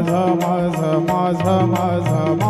माझा माझा माझा माझा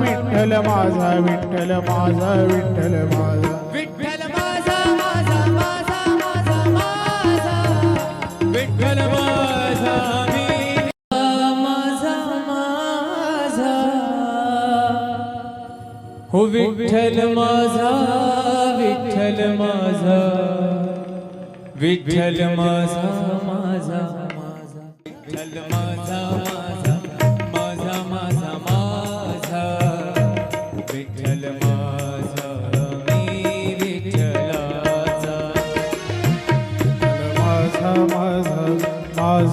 विठ्ठल माझा विठ्ठल माझा विठ्ठल माझा. विठ्ठल माझा माझा माझा माझा माझा. विठ्ठल माझा माझा माझा. हो विठ्ठल माझा विठ्ठल माझा. विठ्ठल माझा माझा माझा. विठ्ठल माझा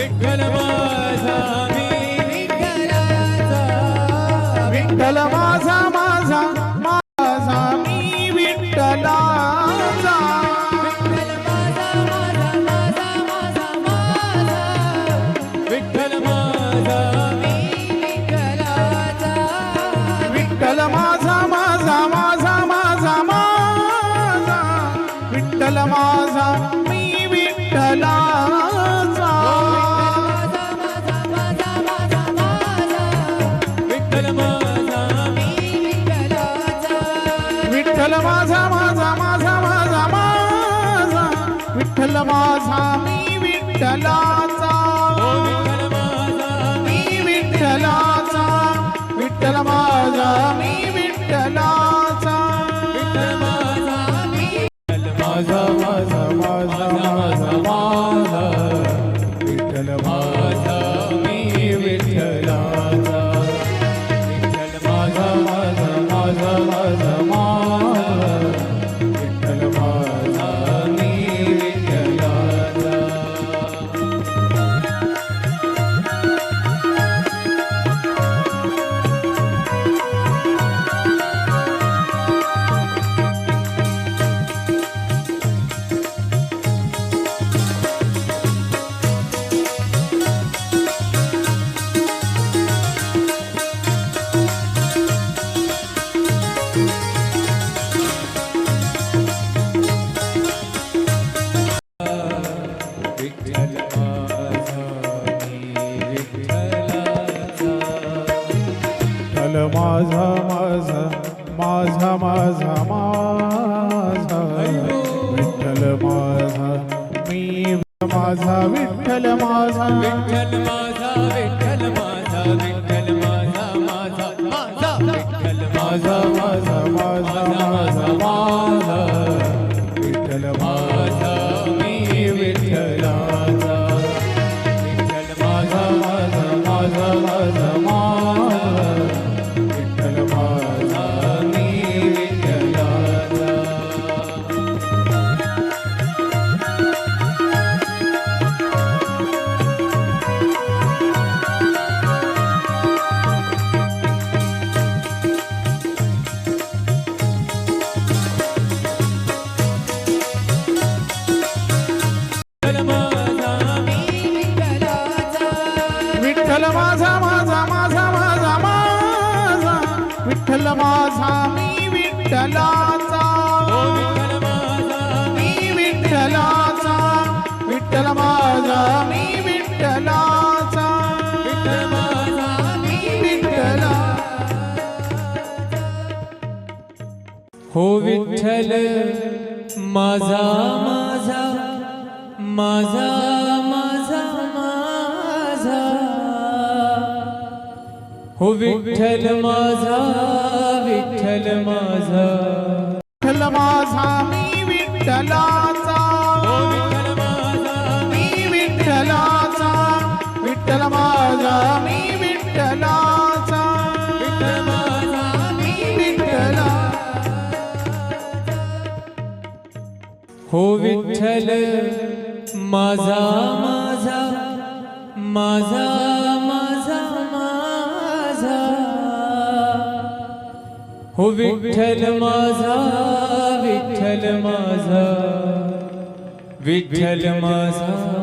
विठ्ठल माझा माझा माझा माझा. विठ्ठल माझा मी माझा विठ्ठल माझा. विठ्ठल विठ्ठल माझा मी विठ्ठलाचा. मी विठ्ठलाचा विठ्ठल माझा मी विठ्ठलाचा. मी विठ्ठला हो विठ्ठल माझा माझा माझा. हो विठ्ठल माझा विठ्ठल माझा. विठ्ठल माझा मी विठ्ठलाचा. विठ्ठल माझा. मी विठ्ठलाचा. विठ्ठल माझा मी विठ्ठलाचा. विठ्ठल माझा मी विठ्ठला. हो विठ्ठल माझा माझा माझा. हो विठ्ठल माझा विठ्ठल माझा विठ्ठल माझा. माझा